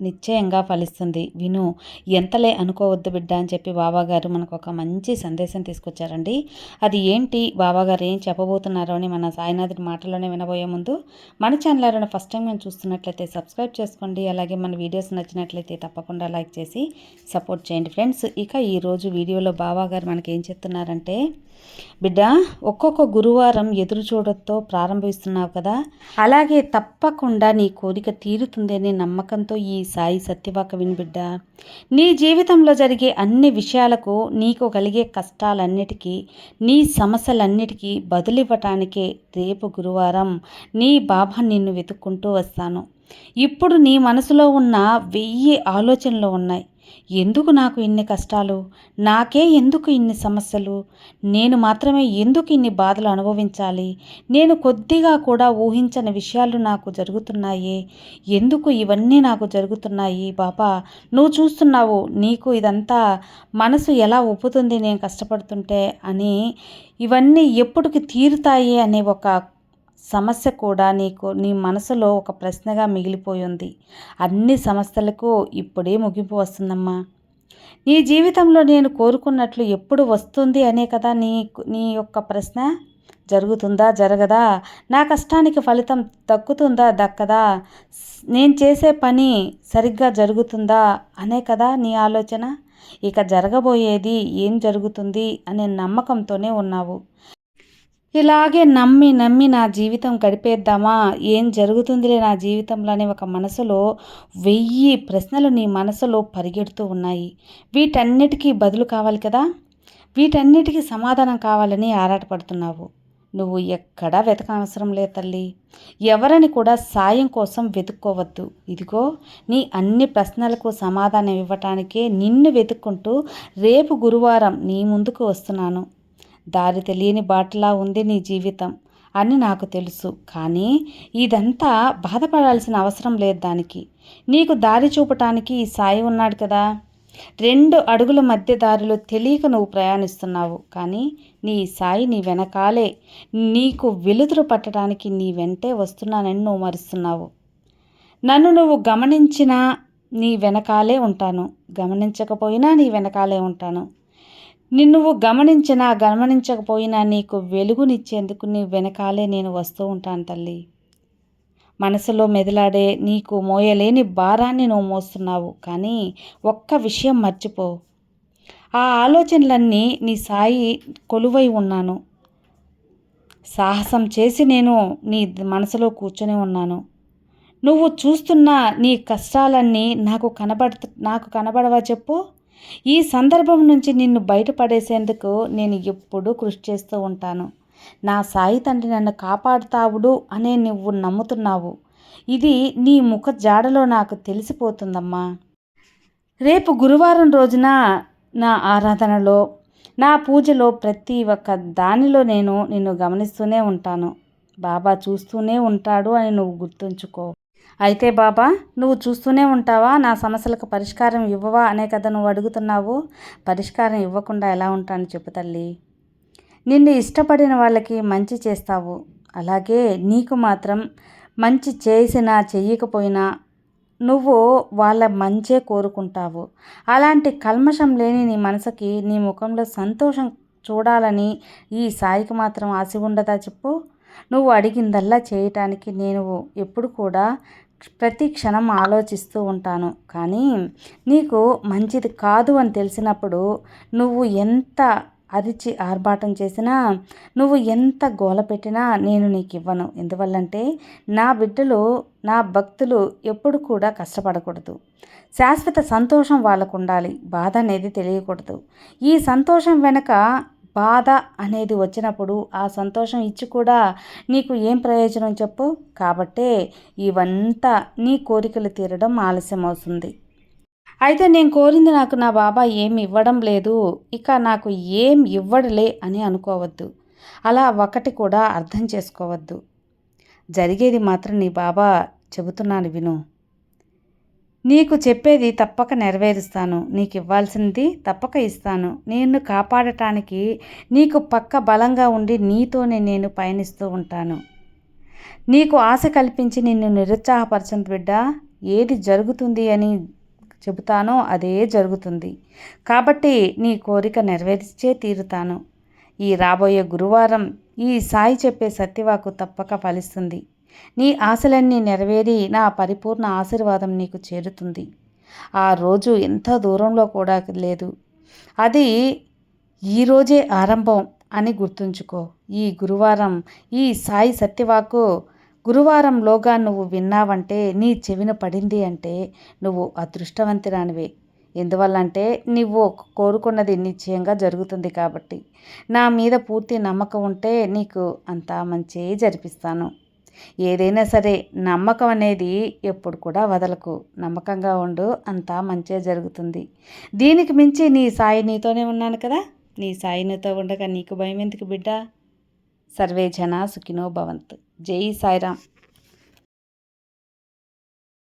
నిశ్చయంగా ఫలిస్తుంది. విను ఎంతలే అనుకోవద్దు బిడ్డ అని చెప్పి బాబాగారు మనకు ఒక మంచి సందేశం తీసుకొచ్చారండి. అది ఏంటి? బాబాగారు ఏం చెప్పబోతున్నారో అని మన సాయినాథుడి మాటల్లోనే వినబోయే ముందు మన ఛానల్ ఎవరైనా ఫస్ట్ టైం మేము చూస్తున్నట్లయితే సబ్స్క్రైబ్ చేసుకోండి. అలాగే మన వీడియోస్ నచ్చినట్లయితే తప్పకుండా లైక్ చేసి సపోర్ట్ చేయండి. ఫ్రెండ్స్ ఇక ఈరోజు వీడియోలో బాబాగారు మనకి ఏం చెప్తున్నారంటే బిడ్డ ఒక్కొక్క గురువారం ఎదురు చూడతో ప్రారంభిస్తున్నావు కదా? అలాగే తప్పకుండా నీ కోరిక తీరుతుందనే నమ్మకంతో ఈ సాయి సత్యవాక వినిబిడ్డ నీ జీవితంలో జరిగే అన్ని విషయాలకు నీకు కలిగే కష్టాలన్నిటికీ నీ సమస్యలన్నిటికీ బదులివ్వటానికే రేపు గురువారం నీ బాబా నిన్ను వెతుక్కుంటూ వస్తాను. ఇప్పుడు నీ మనసులో ఉన్న వెయ్యి ఆలోచనలు ఉన్నాయి. ఎందుకు నాకు ఇన్ని కష్టాలు? నాకే ఎందుకు ఇన్ని సమస్యలు? నేను మాత్రమే ఎందుకు ఇన్ని బాధలు అనుభవించాలి? నేను కొద్దిగా కూడా ఊహించని విషయాలు నాకు జరుగుతున్నాయి. ఎందుకు ఇవన్నీ నాకు జరుగుతున్నాయి? బాబా నువ్వు చూస్తున్నావు నీకు ఇదంతా మనసు ఎలా ఒప్పుతుంది నేను కష్టపడుతుంటే అని ఇవన్నీ ఎప్పటికి తీరుతాయి అనే ఒక సమస్య కూడా నీకు నీ మనసులో ఒక ప్రశ్నగా మిగిలిపోయి ఉంది అన్ని సమస్యలకు ఇప్పుడే ముగింపు వస్తుందమ్మా. నీ జీవితంలో నేను కోరుకున్నట్లు ఎప్పుడు వస్తుంది అనే కదా నీ నీ యొక్క ప్రశ్న? జరుగుతుందా? జరగదా? నా కష్టానికి ఫలితం దక్కుతుందా? దక్కదా? నేను చేసే పని సరిగ్గా జరుగుతుందా? అనే కదా నీ ఆలోచన. ఇక జరగబోయేది ఏం జరుగుతుంది అనే నమ్మకంతోనే ఉన్నావు. ఇలాగే నమ్మి నమ్మి నా జీవితం గడిపేద్దామా? ఏం జరుగుతుందిలే నా జీవితంలో అనే ఒక మనసులో వెయ్యి ప్రశ్నలు నీ మనసులో పరిగెడుతూ ఉన్నాయి. వీటన్నిటికీ బదులు కావాలి కదా? వీటన్నిటికీ సమాధానం కావాలని ఆరాటపడుతున్నావు. నువ్వు ఎక్కడా వెతకనవసరం లేదు తల్లి. ఎవరని కూడా సాయం కోసం వెతుక్కోవద్దు. ఇదిగో నీ అన్ని ప్రశ్నలకు సమాధానం ఇవ్వటానికే నిన్ను వెతుక్కుంటూ రేపు గురువారం నీ ముందుకు వస్తున్నాను. దారి తెలియని బాటలా ఉంది నీ జీవితం అని నాకు తెలుసు. కానీ ఇదంతా బాధపడాల్సిన అవసరం లేదు దానికి. నీకు దారి చూపటానికి ఈ సాయి ఉన్నాడు కదా. రెండు అడుగుల మధ్య దారిలో తెలియక నువ్వు ప్రయాణిస్తున్నావు. కానీ నీ సాయి నీ వెనకాలే. నీకు వెలుతురు పట్టడానికి నీ వెంటే వస్తున్నానని నువ్వు మరుస్తున్నావు. నన్ను నువ్వు గమనించినా నీ వెనకాలే ఉంటాను. గమనించకపోయినా నీ వెనకాలే ఉంటాను. నిన్ను గమనించినా గమనించకపోయినా నీకు వెలుగునిచ్చేందుకు నీ వెనకాలే నేను వస్తూ ఉంటాను తల్లి. మనసులో మెదలాడే నీకు మోయలేని భారాన్ని నువ్వు మోస్తున్నావు. కానీ ఒక్క విషయం మర్చిపో. ఆ ఆలోచనలన్నీ నీ సాయి కొలువై ఉన్నాను. సాహసం చేసి నేను నీ మనసులో కూర్చొని ఉన్నాను. నువ్వు చూస్తున్న నీ కష్టాలన్నీ నాకు కనబడ నాకు కనబడవా చెప్పు? ఈ సందర్భం నుంచి నిన్ను బయటపడేసేందుకు నేను ఎప్పుడూ కృషి చేస్తూ ఉంటాను. నా సాయి తండ్రి నన్ను కాపాడుతావుడు అనే నువ్వు నమ్ముతున్నావు. ఇది నీ ముఖ జాడలో నాకు తెలిసిపోతుందమ్మా. రేపు గురువారం రోజున నా ఆరాధనలో నా పూజలో ప్రతి ఒక్క దానిలో నేను నిన్ను గమనిస్తూనే ఉంటాను. బాబా చూస్తూనే ఉంటాడు అని నువ్వు గుర్తుంచుకో. అయితే బాబా నువ్వు చూస్తూనే ఉంటావా? నా సమస్యలకు పరిష్కారం ఇవ్వవా? అనే కదా నువ్వు అడుగుతున్నావు. పరిష్కారం ఇవ్వకుండా ఎలా ఉంటాను చెప్పు తల్లి. నిన్ను ఇష్టపడిన వాళ్ళకి మంచి చేస్తావు. అలాగే నీకు మాత్రం మంచి చేసినా చెయ్యకపోయినా నువ్వు వాళ్ళ మంచే కోరుకుంటావు. అలాంటి కల్మషం లేని నీ మనసుకి నీ ముఖంలో సంతోషం చూడాలని ఈ సాయికి మాత్రం ఆశ ఉండదా చెప్పు? నువ్వు అడిగిందల్లా చేయటానికి నేను ఎప్పుడు కూడా ప్రతి క్షణం ఆలోచిస్తూ ఉంటాను. కానీ నీకు మంచిది కాదు అని తెలిసినప్పుడు నువ్వు ఎంత అరిచి ఆర్భాటం చేసినా నువ్వు ఎంత గోల పెట్టినా నేను నీకు ఇవ్వను ఎందువల్లంటే నా బిడ్డలు నా భక్తులు ఎప్పుడు కూడా కష్టపడకూడదు. శాశ్వత సంతోషం వాళ్ళకు ఉండాలి బాధ అనేది తెలియకూడదు. ఈ సంతోషం వెనక బాధ అనేది వచ్చినప్పుడు ఆ సంతోషం ఇచ్చి కూడా నీకు ఏం ప్రయోజనం చెప్పు? కాబట్టే ఇవంతా నీ కోరికలు తీరడం ఆలస్యం అవుతుంది అయితే నేను కోరింది నాకు నా బాబా ఏమి ఇవ్వడం లేదు. ఇక నాకు ఏం ఇవ్వడలే అని అనుకోవద్దు. అలా ఒకటి కూడా అర్థం చేసుకోవద్దు. జరిగేది మాత్రం నీ బాబా చెబుతున్నాను విను. నీకు చెప్పేది తప్పక నెరవేరుస్తాను. నీకు ఇవ్వాల్సింది తప్పక ఇస్తాను. నిన్ను కాపాడటానికి నీకు పక్క బలంగా ఉండి నీతోనే నేను పయనిస్తూ ఉంటాను. నీకు ఆశ కల్పించి నిన్ను నిరుత్సాహపరచను బిడ్డ. ఏది జరుగుతుంది అని చెబుతానో అదే జరుగుతుంది. కాబట్టి నీ కోరిక నెరవేర్చే తీరుతాను. ఈ రాబోయే గురువారం ఈ సాయి చెప్పే సత్యవాకు తప్పక ఫలిస్తుంది. నీ ఆశలన్నీ నెరవేరి నా పరిపూర్ణ ఆశీర్వాదం నీకు చేరుతుంది. ఆ రోజు ఎంత దూరంలో కూడా లేదు. అది ఈరోజే ఆరంభం అని గుర్తుంచుకో. ఈ గురువారం ఈ సాయి సత్యవాకు గురువారంలోగా నువ్వు విన్నావంటే నీ చెవిన పడింది అంటే నువ్వు అదృష్టవంతురానివే. ఎందువల్లంటే నువ్వు కోరుకున్నది నిశ్చయంగా జరుగుతుంది కాబట్టి. నా మీద పూర్తి నమ్మకం ఉంటే నీకు అంతా మంచి జరిపిస్తాను. ఏదైనా సరే నమ్మకం అనేది ఎప్పుడు కూడా వదలకు. నమ్మకంగా ఉండు అంతా మంచిగా జరుగుతుంది. దీనికి మించి నీ సాయి నీతోనే ఉన్నాను కదా. నీ సాయి నీతో ఉండగా నీకు భయం ఎందుకు బిడ్డ? సర్వే జన సుఖినో భవంతు. జై సాయిరామ్.